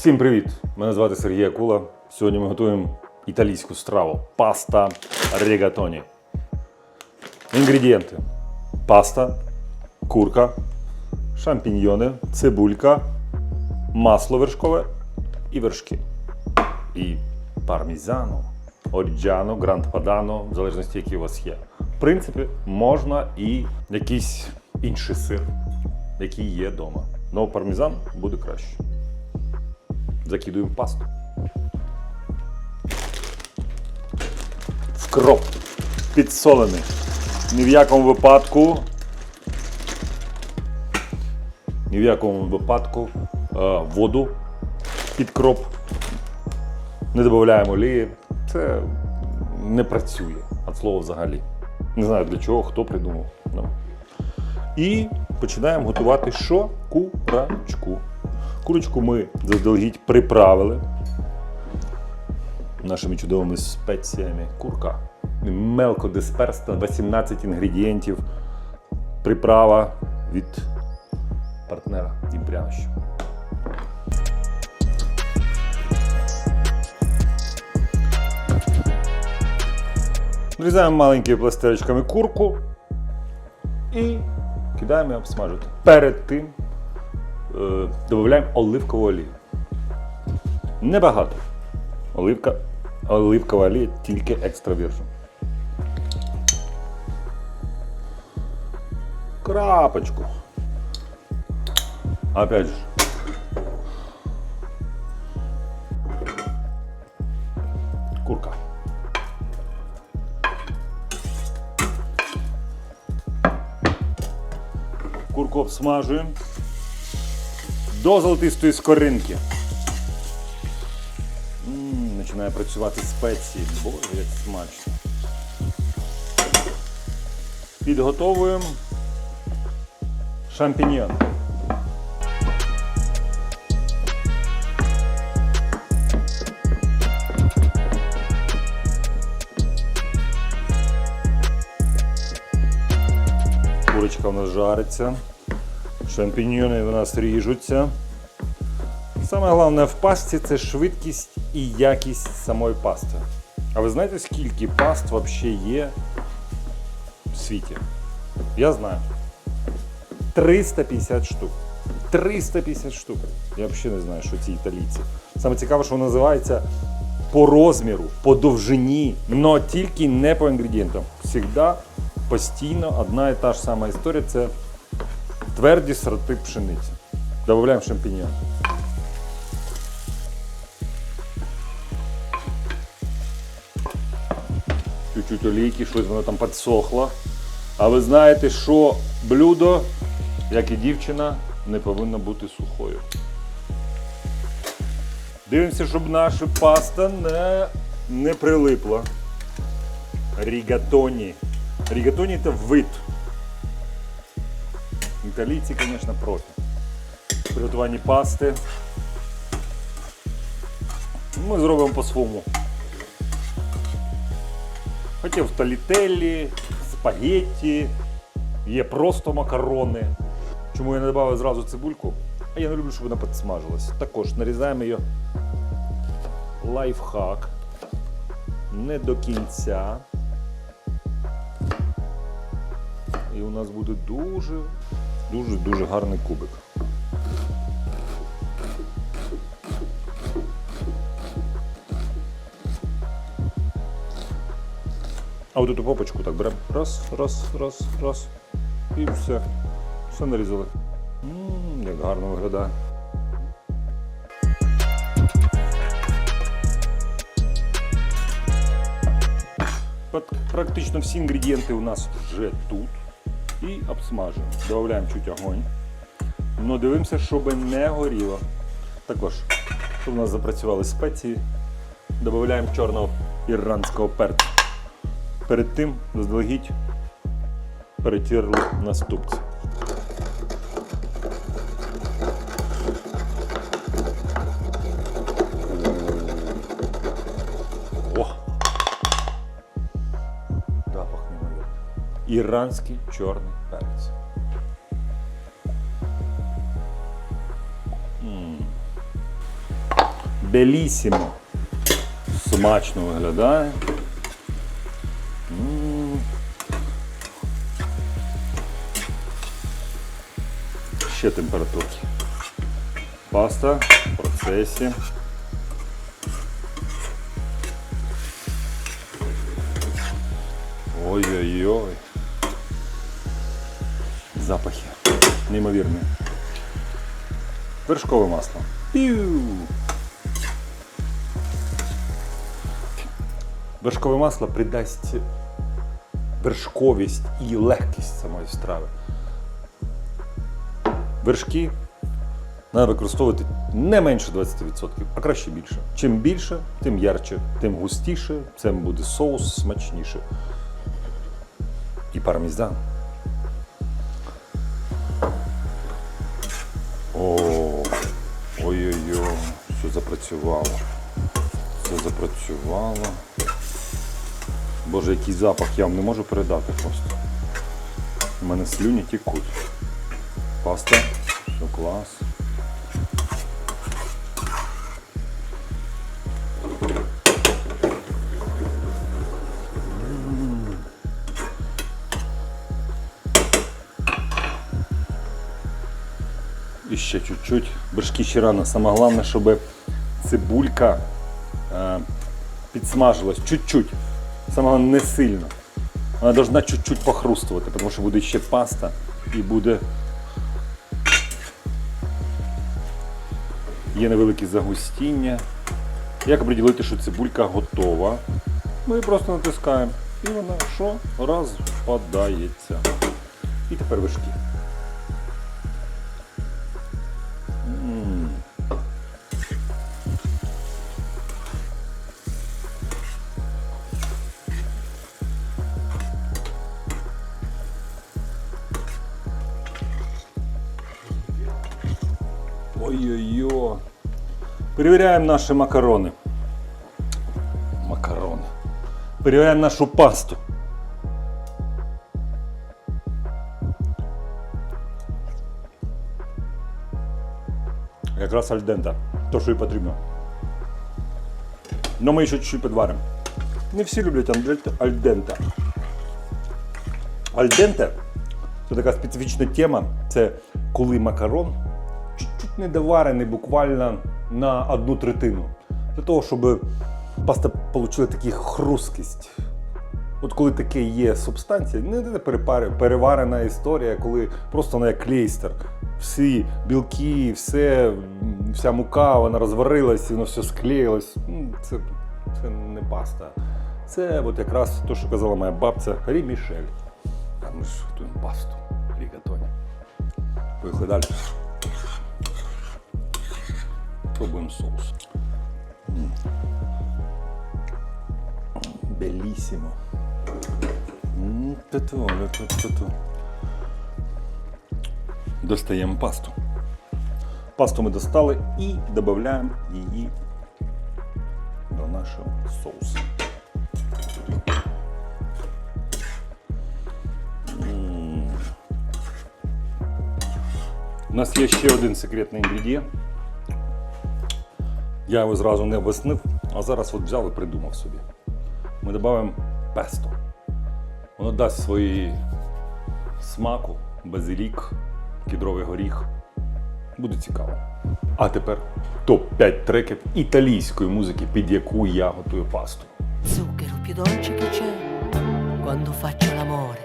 Всім привіт! Мене звати Сергій Акула. Сьогодні ми готуємо італійську страву паста регатоні. Інгредієнти: паста, курка, шампіньйони, цибулька, масло вершкове і вершки. І пармізано, оріджано, гранд падано, в залежності, який у вас є. В принципі, можна і якийсь інший сир, який є вдома. Но пармезан буде краще. Закидуємо пасту. Вкроп підсолений. Ні в якому випадку. Ні в якому випадку е, воду під кроп. Не додаємо олії. Це не працює від слова взагалі. Не знаю для чого, хто придумав. Ну. І починаємо готувати що? Курочку. Курочку ми заздалегідь приправили нашими чудовими спеціями. Курка. Мелко дисперсна, 18 інгредієнтів. Приправа від партнера Дім Прянощів. Нарізаємо маленькими пластирочками курку і кидаємо її обсмажувати. Перед тим додаємо оливкову олію. Небагато. Оливка, оливкова олія тільки екстра віржин. Крапочку. Опять же. Курка. Курку обсмажуємо до золотистої скоринки. Починає працювати спеції. Боже, як смачно. Підготовуємо шампіньйон. Курочка у нас жариться. Шампіньйони у нас ріжуться. Саме головне в пасті це швидкість і якість самої пасти. А ви знаєте, скільки паст взагалі є в світі? Я знаю. 350 штук. 350 штук. Я взагалі не знаю, що ці італійці. Саме цікаве, що називається по розміру, по довжині, але тільки не по інгредієнтам. Всігда постійно одна і та ж сама історія це тверді сорти пшениці. Додаємо шампіньйон. Чуть-чуть олійки, щось воно там підсохло. А ви знаєте, що блюдо, як і дівчина, не повинно бути сухою. Дивимося, щоб наша паста не, не прилипла. Рігатоні. Рігатоні це вид. Італійці, звісно, профі. Приготуванні пасти. Ми зробимо по-своєму. Хотів талітеллі, спагетті, є просто макарони. Чому я не додав зразу цибульку? А я не люблю, щоб вона підсмажилась. Також нарізаємо її лайфхак. Не до кінця. І у нас буде дуже, дуже, дуже гарний кубик. А от эту попочку так беремо. Раз, раз, раз, раз. І все. Все нарізали. Ммм, як гарно виглядає. Практично всі інгредієнти у нас вже тут. І обсмажуємо. Додаємо чуть огонь. Но дивимося, щоб не горіло. Також, щоб у нас запрацювали спеції, додаємо чорного ірландського перцю. Перед тим заздалегідь перетірли на Іранський чорний перець. Белісімо. Смачно виглядає. Ще температурки. Паста в процесі. Ой-ой-ой. Запахи. Неймовірні. Вершкове масло. Пів. Вершкове масло придасть вершковість і легкість самої страви. Вершки треба використовувати не менше 20%, а краще більше. Чим більше, тим ярче, тим густіше, цим буде соус смачніше. І пармезан. Ой-ой-ой, все запрацювало. Все запрацювало. Боже, який запах я вам не можу передати просто. У мене слюні тікуть. Паста, все клас. І ще чуть-чуть. Вершки ще рано. Саме головне, щоб цибулька е, підсмажилась чуть-чуть. Саме головне, не сильно. Вона должна чуть-чуть похрустувати, тому що буде ще паста і буде. Є невеликі загустіння. Як оприділити, що цибулька готова? Ми просто натискаємо. І вона що? Розпадається. І тепер вишки. Ой-ой-ой. Перевіряємо наші макарони. Макарони. Перевіряємо нашу пасту. Якраз альдента. То, що і потрібно. Но ми ще чуть-чуть підваримо. Не всі люблять альдента- альдента. Альденте це така специфічна тема. Це коли макарон чуть-чуть недоварений буквально на одну третину. Для того, щоб паста отримала таку хрусткість. От коли таке є субстанція, не переварена історія, коли просто вона як клейстер. Всі білки, все, вся мука, вона розварилась, воно все склеїлось. Ну, Це, це не паста. Це от якраз те, що казала моя бабця, Рі Мішель. А ми ж готуємо пасту. Рігатоні. Поїхали далі. Пробуємо соус. М. Белісімо. М, ту-ту, ту-ту-ту. Достаємо пасту. Пасту ми достали і додаємо її до нашого соусу. М. У нас є ще один секретний інгредієнт. Я його зразу не обяснив, а зараз от взяв і придумав собі. Ми додаємо песто. Воно дасть свої смаку, базилік, кідровий горіх. Буде цікаво. А тепер топ-5 треків італійської музики, під яку я готую пасту. Zucchero più dolce faccio l'amore.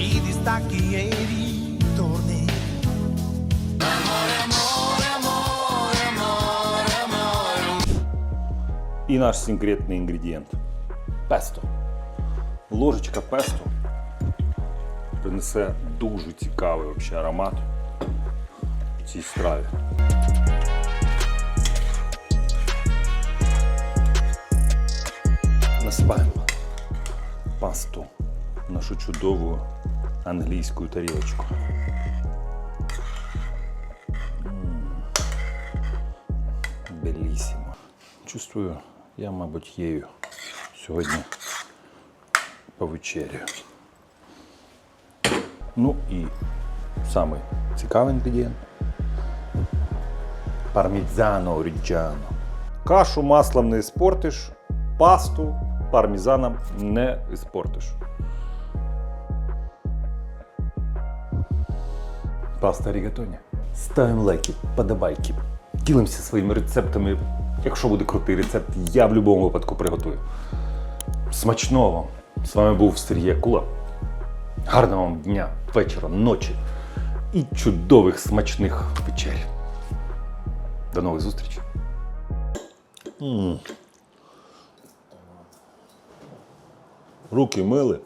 I distacchi e i ritorni. І наш секретний інгредієнт песто. Ложечка песто принесе дуже цікавий вообще аромат цій страві. Насипаємо пасту в нашу чудову англійську тарілочку. Белісімо. Чувствую, я, мабуть, їю сьогодні повечерю. Ну і самий цікавий інгредієнт. Пармізано ріджано. Кашу маслом не іспортиш, пасту пармізаном не іспортиш. Паста рігатоні. Ставимо лайки, подобайки. Ділимося своїми рецептами. Якщо буде крутий рецепт, я в будь-якому випадку приготую. Смачного вам! З вами був Сергій Акула. Гарного вам дня, вечора, ночі і чудових смачних вечер. До нових зустрічей. Руки мили.